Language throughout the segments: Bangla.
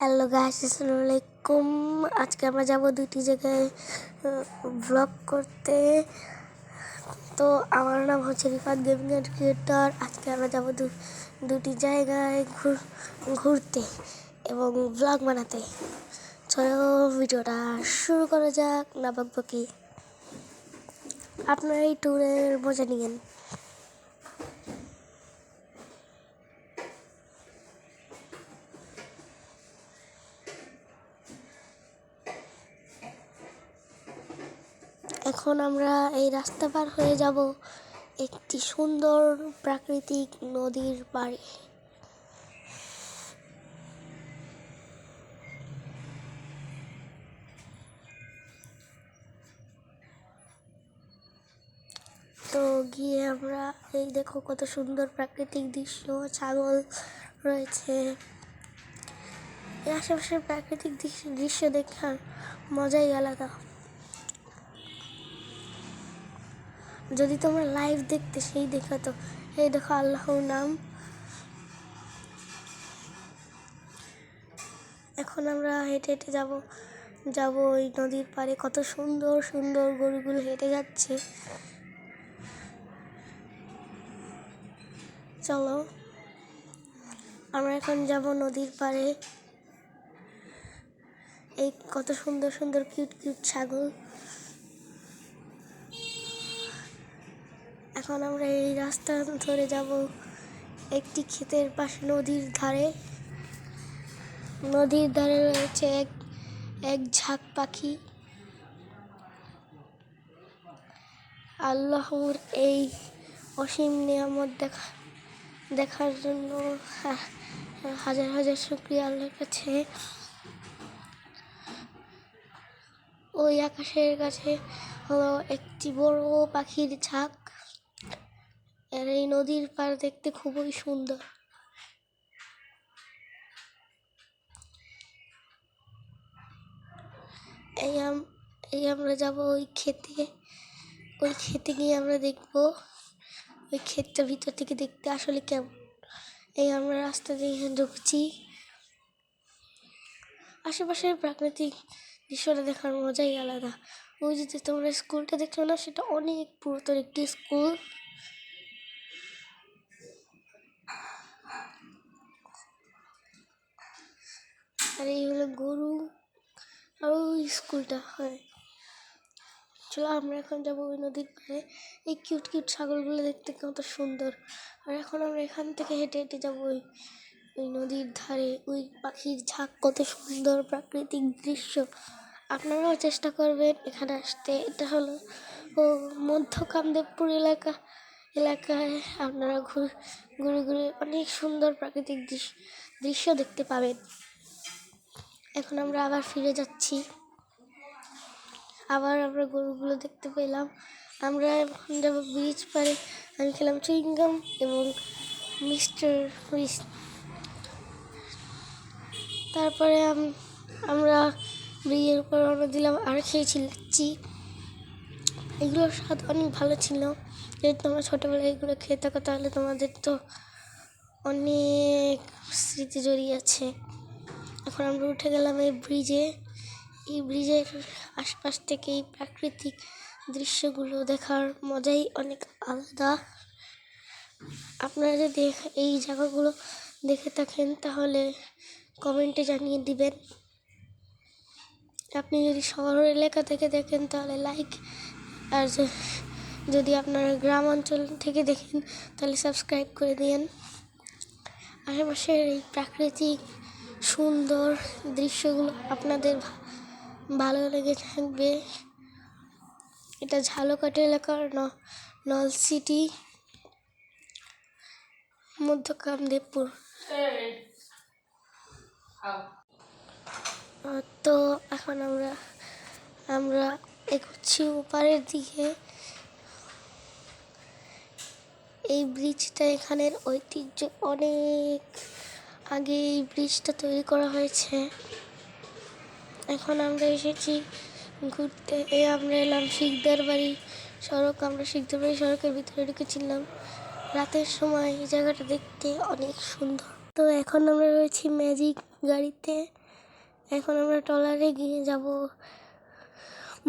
হ্যালো গাইস আসসালামু আলাইকুম আজকে আমরা যাব দুটি জায়গায় ব্লগ করতে। তো আমার নাম হচ্ছে রিফাত গেমিং এন্ড ক্রিয়েটর আজকে আমরা যাব দুটি জায়গায় ঘুর, ঘুরতে এবং ব্লগ বানাতে। চলো ভিডিওটা শুরু করা যাক, না বকবকি আপনারা এই ট্যুরের মজা নিয়েন। এখন আমরা এই রাস্তা পার হয়ে যাব একটি সুন্দর প্রাকৃতিক নদীর পাড়ে তো গিয়ে আমরা এই দেখো কত সুন্দর প্রাকৃতিক দৃশ্য, ছাগল রয়েছে। এই আশেপাশের প্রাকৃতিক দৃশ্য দৃশ্য দেখার মজাই আলাদা। যদি তোমরা লাইভ দেখতে সেই দেখাতো এই দেখো আল্লাহর নাম। এখন আমরা হেঁটে হেঁটে যাব। যাব ওই নদীর পাড়ে। কত সুন্দর সুন্দর গরুগুলো হেঁটে যাচ্ছে। চলো, আমরা এখন যাব নদীর পাড়ে। এই কত সুন্দর সুন্দর কিউট কিউট ছাগল। এখন আমরা এই রাস্তা ধরে যাব একটি ক্ষেতের পাশে, নদীর ধারে। নদীর ধারে রয়েছে এক এক ঝাঁক পাখি। আল্লাহর এই অসীম নিয়ামত দেখা, দেখার জন্য হাজার হাজার শুক্রিয়া আল্লাহর কাছে। ওই আকাশের কাছে হলো একটি বড় পাখির ঝাঁক। আর এই নদীর পাড় দেখতে খুবই সুন্দর। এই এই আমরা যাব ওই খেতে। ওই খেতে গিয়ে আমরা দেখব ওই ক্ষেতটা ভিতর থেকে দেখতে আসলে কেমন। এই আমরা রাস্তা দিয়ে ঢুকছি। আশেপাশের প্রাকৃতিক দৃশ্যটা দেখার মজাই আলাদা। ওই যে তোমরা স্কুলটা দেখছ না, সেটা অনেক পুরাতন একটি স্কুল। আর এই হলো গরু আর ওই স্কুলটা, হয়। চলো আমরা এখন যাব ওই নদীর পাড়ে। এই কিউট কিউট ছাগলগুলো দেখতে কত সুন্দর। আর এখন আমরা এখান থেকে হেঁটে হেঁটে যাব ওই ওই নদীর ধারে। ওই পাখির ঝাঁক কত সুন্দর প্রাকৃতিক দৃশ্য। আপনারাও চেষ্টা করবেন এখানে আসতে। এটা হলো, ও মধ্য কামদেবপুর এলাকা। এলাকায় আপনারা ঘুরে ঘুরে ঘুরে অনেক সুন্দর প্রাকৃতিক দৃশ্য দৃশ্য দেখতে পাবেন। এখন আমরা আবার ফিরে যাচ্ছি। আবার আমরা গরুগুলো দেখতে পেলাম। আমরা এখন যাব ব্রিজ পারে আমি খেলাম চুইংগাম এবং মিস্টার হুইস তারপরে আমরা ব্রিজের উপর রওনা দিলাম আর খেয়েছি লাচ্ছি এগুলোর স্বাদ অনেক ভালো ছিল। যেহেতু তোমরা ছোটোবেলায় এগুলো খেয়ে থাকো, তাহলে তোমাদের তো অনেক স্মৃতি জড়িয়ে আছে। এখন আমরা উঠে গেলাম এই ব্রিজে এই ব্রিজের আশপাশ থেকে এই প্রাকৃতিক দৃশ্যগুলো দেখার মজাই অনেক আলাদা। আপনারা যদি এই জায়গাগুলো দেখে থাকেন, তাহলে কমেন্টে জানিয়ে দিবেন। আপনি যদি শহর এলাকা থেকে দেখেন, তাহলে লাইক আর যদি আপনারা গ্রাম অঞ্চল থেকে দেখেন, তাহলে সাবস্ক্রাইব করে দিন আশেপাশের এই প্রাকৃতিক সুন্দর দৃশ্যগুলো আপনাদের ভালো লেগে থাকবে। এটা ঝালকাঠি এলাকার নল সিটি মধ্য কামদেবপুর তো এখন আমরা আমরা এগোচ্ছি ওপারের দিকে। এই ব্রিজটা এখানের ঐতিহ্য অনেক। আগে এই ব্রিজটা তৈরি করা হয়েছে। এখন আমরা এসেছি ঘুরতে। এ আমরা এলাম শিকদার বাড়ি সড়ক। আমরা শিকদার বাড়ি সড়কের ভিতরে ঢুকেছিলাম। রাতের সময় এই জায়গাটা দেখতে অনেক সুন্দর। তো এখন আমরা রয়েছি ম্যাজিক গাড়িতে। এখন আমরা ট্রলারে গিয়ে যাব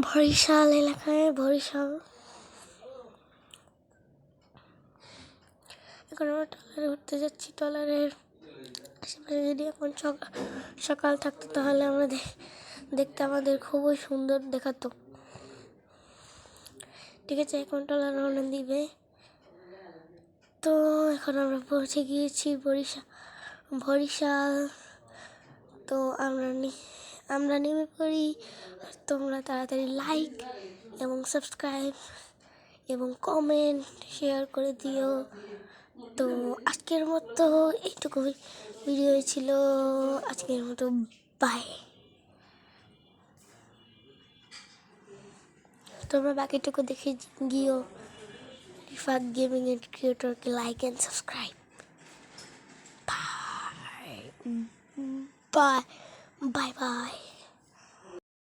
বরিশাল এলাকায়, বরিশাল। এখন আমরা ট্রলারে উঠতে যাচ্ছি। ট্রলারের আশেপাশে যদি এখন সকাল সকাল থাকতো তাহলে আমরা দেখতে আমাদের খুবই সুন্দর দেখাতো। ঠিক আছে, এখন ট্রলার রওনা দিবে। তো এখন আমরা পৌঁছে গিয়েছি বরিশাল বরিশাল। তো আমরা আমরা নেমে পড়ি। তোমরা তাড়াতাড়ি লাইক এবং সাবস্ক্রাইব এবং কমেন্ট শেয়ার করে দিও। আজকের মতো এইটুকু ভিডিও ছিল। আজকের মতো বাই তোমরা বাকিটুকু দেখে গিয়েও Rifat gaming and ক্রিয়েটরকে like and subscribe bye bye bye